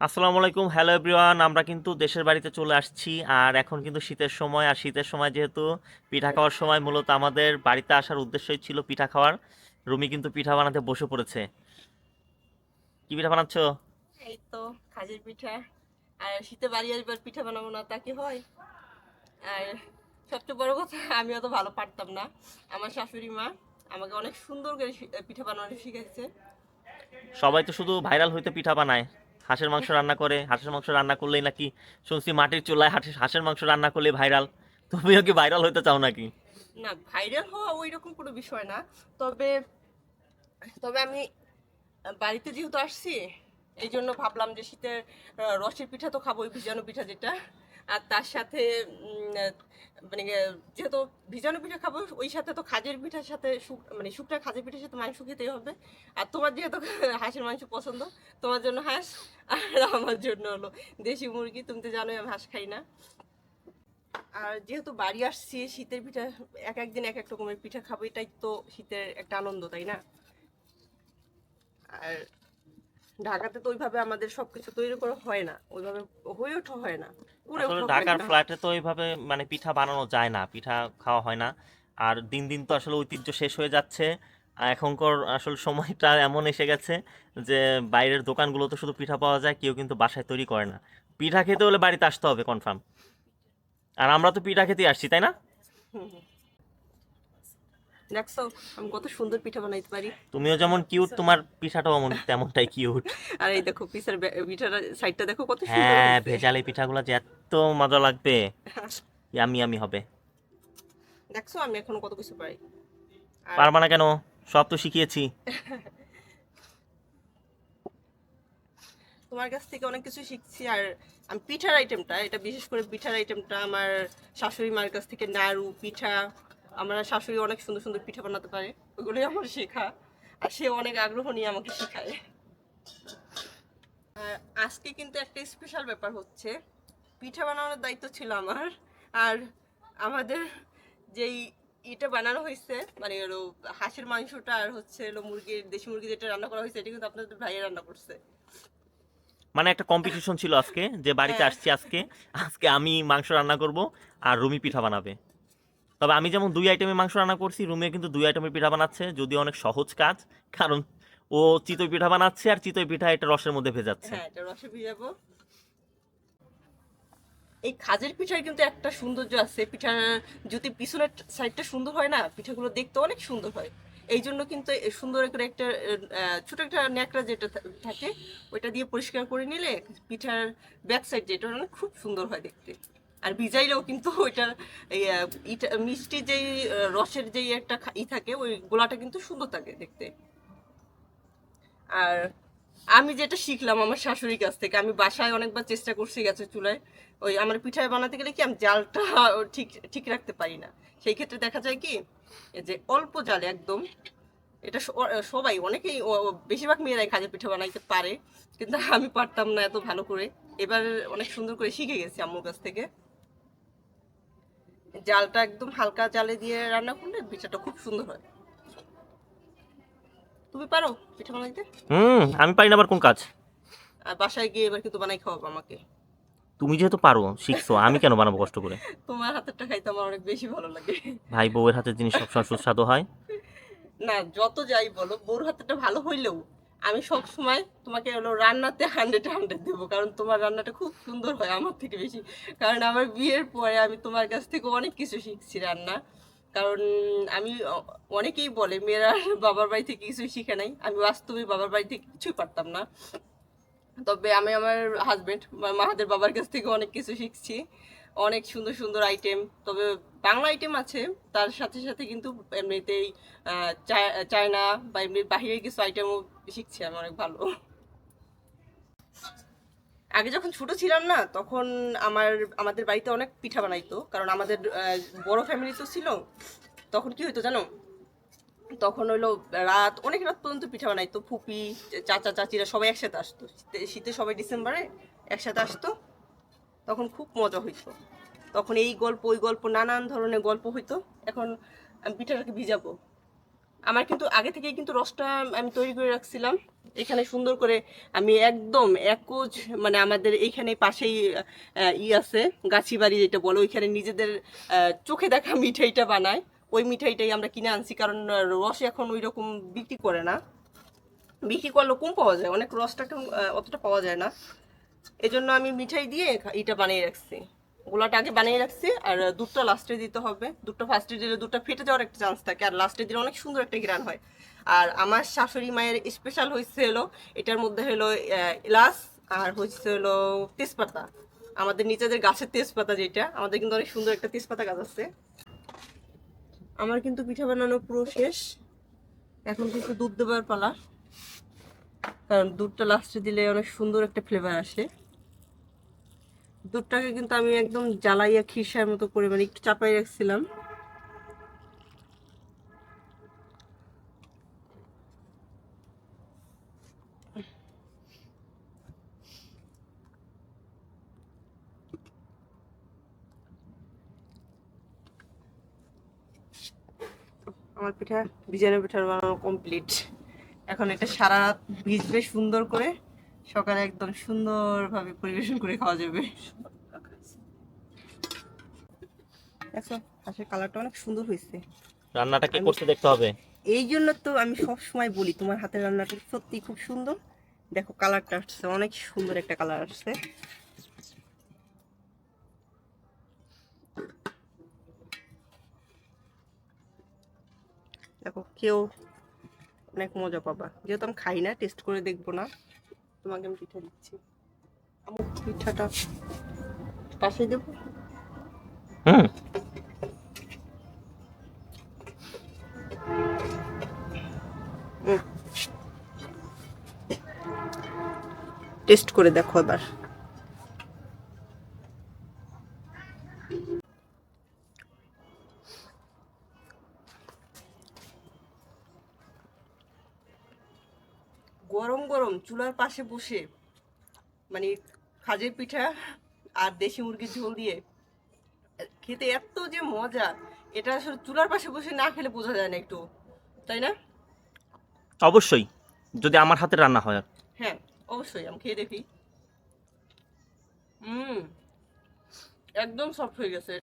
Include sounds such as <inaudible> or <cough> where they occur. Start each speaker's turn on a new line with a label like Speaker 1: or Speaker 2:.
Speaker 1: আসসালামু আলাইকুম hello everyone আমরা কিন্তু দেশের বাড়িতে চলে আসছি আর এখন কিন্তু শীতের সময় আর শীতের সময় যেহেতু পিঠা খাওয়ার সময় মূলত আমাদের বাড়িতে আসার উদ্দেশ্যই ছিল পিঠা খাওয়ার। রুমি কিন্তু পিঠা বানাতে বসে পড়েছে। কি পিঠা বানাচ্ছো?
Speaker 2: এই তো খাজির পিঠা। আর শীতে বাড়ি আসবার পিঠা বানাবো না তা কি হয়? আর সবচেয়ে বড় কথা আমি অত ভালো পারতাম না। আমার শাশুড়ি মা আমাকে অনেক সুন্দর করে পিঠা বানানো শিখেছে
Speaker 1: সবাই তো শুধু ভাইরাল হইতে পিঠা বানায়। হাঁসের মাংস রান্না করে, হাঁসের মাংস রান্না করলেই নাকি শুনছি মাটির চুলায় হাঁসের হাঁসের মাংস রান্না করলে ভাইরাল। তুমিও কি ভাইরাল হতে চাও নাকি?
Speaker 2: না, ভাইরাল হওয়া ওই রকম কোনো বিষয় না। তবে তবে আমি বাড়িতে যেহেতু আসছি এই জন্য ভাবলাম যে শীতের রসের পিঠা তো খাবোই, ভিজানো পিঠা যেটা। আর তার সাথে মানে যেহেতু ভিজানো পিঠা খাব, ওই সাথে তো খাজের পিঠার সাথে মানে শুকনা খাজের পিঠার সাথে মাংস খেতেই হবে। আর তোমার যেহেতু হাঁসের মাংস পছন্দ, তোমার জন্য হাঁস, আর আমার জন্য হলো দেশি মুরগি। তুমি তো জানোই, আমি হাঁস খাই না। আর যেহেতু বাড়ি আসছি, শীতের পিঠা, এক একদিন এক এক রকমের পিঠা খাব, এটাই তো শীতের একটা আনন্দ, তাই না? আর ঢাকাতে তো ওইভাবে আমাদের সবকিছু তৈরি করা হয় না। ওইভাবে হয়ে ওঠা হয় না।
Speaker 1: আসলে ঢাকার ফ্ল্যাটে তো ওইভাবে মানে পিঠা বানানো যায় না পিঠা খাওয়া হয় না। আর দিন দিন তো আসলে ঐতিহ্য শেষ হয়ে যাচ্ছে। এখনকার আসলে সময়টা এমন এসে গেছে যে বাইরের দোকানগুলোতে শুধু পিঠা পাওয়া যায় কেউ কিন্তু বাসায় তৈরি করে না। পিঠা খেতে হলে বাড়িতে আসতে হবে কনফার্ম আর আমরা তো পিঠা খেতে আসছি তাই না।
Speaker 2: দেখছ আমি কত সুন্দর পিঠা বানাইতে পারি।
Speaker 1: তুমিও যেমন কিউট তোমার পিঠাটাও এমন তেমনটাই কিউট
Speaker 2: আর এই দেখো পিঠার সাইডটা দেখো কত সুন্দর
Speaker 1: হ্যাঁ। ভেজাল এই পিঠাগুলো যে এত মজা লাগবে। ইয়ামি ইয়ামি হবে।
Speaker 2: দেখছ আমি এখনও কত কিছু পারি। আর
Speaker 1: পারবা না কেন? সব তো শিখিয়েছি।
Speaker 2: তোমার কাছ থেকে অনেক কিছু শিখছি আর আমি পিঠার আইটেমটা এটা বিশেষ করে পিঠার আইটেমটা আমার শাশুড়ি মার কাছ থেকে নাড়ু পিঠা আমার শাশুড়ি অনেক সুন্দর সুন্দর পিঠা বানাতে পারে ওগুলোই আমার শেখা। আর সে অনেক আগ্রহ নিয়ে আমাকে শেখায়। আর আজকে কিন্তু একটা স্পেশাল ব্যাপার হচ্ছে। পিঠা বানানোর দায়িত্ব ছিল আমার। আর আমাদের যেই এটা বানানো হয়েছে মানে হলো হাঁসের মাংসটা আর হচ্ছে হলো মুরগির দেশি মুরগি যেটা রান্না করা হয়েছে এটা কিন্তু আপনাদের ভাইয়া রান্না করছে।
Speaker 1: মানে একটা কম্পিটিশন ছিল আজকে যে বাড়িতে
Speaker 2: হ্যাঁ।
Speaker 1: আসছি আজকে আজকে আমি মাংস রান্না করব আর রুমি পিঠা বানাবে। তবে আমি যেমন দুই আইটেমের মাংস রান্না করছি রুমিও কিন্তু দুই আইটেমের পিঠা বানাচ্ছে, যদিও অনেক সহজ কাজ, কারণ ও চিতই পিঠা বানাচ্ছে আর চিতই পিঠা এটা রসের মধ্যে ভেজাচ্ছে।
Speaker 2: হ্যাঁ এটা রসে ভিজাবো। এই খাজের পিঠার কিন্তু একটা সৌন্দর্য আছে পিঠার যদি পিছনের সাইডটা সুন্দর হয় না, পিঠাগুলো দেখতে অনেক সুন্দর হয়। এই জন্য কিন্তু সুন্দর করে একটা ছোট একটা ন্যাকড়া যেটা থাকে, ওইটা দিয়ে পরিষ্কার করে নিলে পিঠার ব্যাক সাইড যেটা খুব সুন্দর হয় দেখতে। আর ভিজাইলেও কিন্তু ওইটার ইটা, মিষ্টি যেই রসের যেই একটা ই থাকে, ওই গোলাটা কিন্তু সুন্দর থাকে দেখতে। আর আমি যেটা শিখলাম আমার শাশুড়ির কাছ থেকে, আমি বাসায় অনেকবার চেষ্টা করছি গ্যাসের চুলায়, ওই আমার পিঠায় বানাতে গেলে কি আমি জালটা <laughs> ঠিক ঠিক রাখতে পারি না। সেই ক্ষেত্রে দেখা যায় কি যে অল্প জালে একদম, এটা সবাই, অনেকেই বেশিরভাগ মেয়েরাই খাজা পিঠা বানাইতে পারে, কিন্তু আমি পারতাম না এত ভালো করে। এবার অনেক সুন্দর করে শিখে গেছি আম্মুর কাছ থেকে। জালটা একদম হালকা জালে দিয়ে রান্না করলে পিঠাটা খুব সুন্দর হয়। তুমি পারো পিঠা বানাইতে?
Speaker 1: হুম আমি পারি না আবার কোন কাজ?
Speaker 2: আর বাসায় গিয়ে এবার কিন্তু বানাই খাওয়াবো আমাকে।
Speaker 1: তুমি যেহেতু পারো শিখছো আমি কেন বানাবো কষ্ট করে?
Speaker 2: তোমার হাতেরটা খাইতে আমার অনেক বেশি ভালো লাগে।
Speaker 1: ভাই বউয়ের হাতের জিনিস সবসময় সুস্বাদু হয়।
Speaker 2: না যত যাই বলো বউর হাতেরটা ভালো হইলেও আমি সব সময় তোমাকে হলো রান্নাতে হান্ড্রেড হান্ড্রেড দেবো, কারণ তোমার রান্নাটা খুব সুন্দর হয় আমার থেকে বেশি। কারণ আমার বিয়ের পরে আমি তোমার কাছ থেকে অনেক কিছু শিখছি রান্না। কারণ আমি অনেকেই বলে, মেয়েরা বাবার বাড়ি থেকে কিছু শিখে নাই। আমি বাস্তবে বাবার বাড়ি থেকে কিছুই পারতাম না। তবে আমি আমার হাজবেন্ড মাহাদের বাবার কাছ থেকে অনেক কিছু শিখছি। অনেক সুন্দর সুন্দর আইটেম তবে বাংলা আইটেম আছে, তার সাথে সাথে কিন্তু এমনিতেই চায়না বা এমনি বাহিরের কিছু আইটেমও শিখছি, আমি অনেক ভালো। আগে যখন ছোট ছিলাম না, তখন আমার, আমাদের বাড়িতে অনেক পিঠা বানাইতো, কারণ আমাদের বড় ফ্যামিলি তো ছিল, তখন কি হইতো জানো? তখন হলো রাত, অনেক রাত পর্যন্ত পিঠা বানাইতো, ফুপি, চাচা, চাচিরা সবাই একসাথে আসতো। শীতে সবাই ডিসেম্বরে একসাথে আসতো, তখন খুব মজা হইতো। তখন এই গল্প, ওই গল্প, নানান ধরনের গল্প হইতো। এখন আমি পিঠাটাকে ভিজাবো। আমার কিন্তু আগে থেকেই কিন্তু রসটা আমি তৈরি করে রাখছিলাম। এখানে সুন্দর করে আমি একদম একজ মানে আমাদের এইখানে পাশেই ই আছে গাছি বাড়ি যেটা বলো, ওইখানে নিজেদের চোখে দেখা মিঠাইটা বানায়। ওই মিঠাইটাই আমরা কিনে আনছি কারণ রস এখন ওই রকম বিক্রি করে না। বিক্রি করলে কম পাওয়া যায়, অনেক রসটা অতটা পাওয়া যায় না। এজন্য আমি মিঠাই দিয়ে এটা বানিয়ে রাখছি। গোলাটা আগে বানিয়ে রাখছি, আর দুধটা লাস্টে দিতে হবে। দুধটা ফার্স্টে দিলে দুধটা ফেটে যাওয়ার একটা চান্স থাকে, আর লাস্টে দিলে অনেক সুন্দর একটা গ্রান হয়। আর আমার শাশুড়ি মায়ের স্পেশাল হয়েছে হলো, এটার মধ্যে হলো এলাচ, আর হচ্ছে হলো তেজপাতা। আমাদের নিজেদের গাছের তেজপাতা যেটা, আমাদের কিন্তু অনেক সুন্দর একটা তেজপাতা গাছ আছে। আমার কিন্তু পিঠা বানানো পুরো শেষ। এখন কিন্তু দুধ দেবার পালা, কারণ দুধটা লাস্টে দিলে অনেক সুন্দর একটা ফ্লেভার আসে। দুধটাকে কিন্তু আমি একদম জ্বালাইয়া খিরসার মতো করে মানে একটু চাপাই রাখছিলাম। আমার পিঠা বিজানের পিঠার বানানো কমপ্লিট এখন এটা সারা রাত ভিজবে সুন্দর করে। সকালে একদম সুন্দরভাবে পরিবেশন করে খাওয়া যাবে। দেখো হাঁসের কালারটা অনেক সুন্দর হয়েছে।
Speaker 1: রান্নাটা কি করতে দেখতে হবে?
Speaker 2: এই জন্য তো আমি সব সময় বলি তোমার হাতের রান্নাটা সত্যি খুব সুন্দর। দেখো কালারটা আসছে অনেক সুন্দর একটা কালার আসছে। দেখো কেউ অনেক মজা পাবা। যেহেতু আমি খাই না টেস্ট করে দেখব না। তোমাকে আমি পিঠা দিচ্ছি। আমার পিঠাটা পাশে দেবো।
Speaker 1: হুম।
Speaker 2: টেস্ট করে দেখো এবার। গরম গরম চুলার পাশে বসে মানে খাজের পিঠা আর দেশি মুরগির ঝোল দিয়ে খেতে এত যে মজা। এটা আসলে চুলার পাশে বসে না খেলে বোঝা যায় না একটু তাই না?
Speaker 1: অবশ্যই যদি আমার হাতে রান্না হয়
Speaker 2: হ্যাঁ অবশ্যই আমি খেয়ে দেখি। হুম একদম সফট হয়ে গেছে।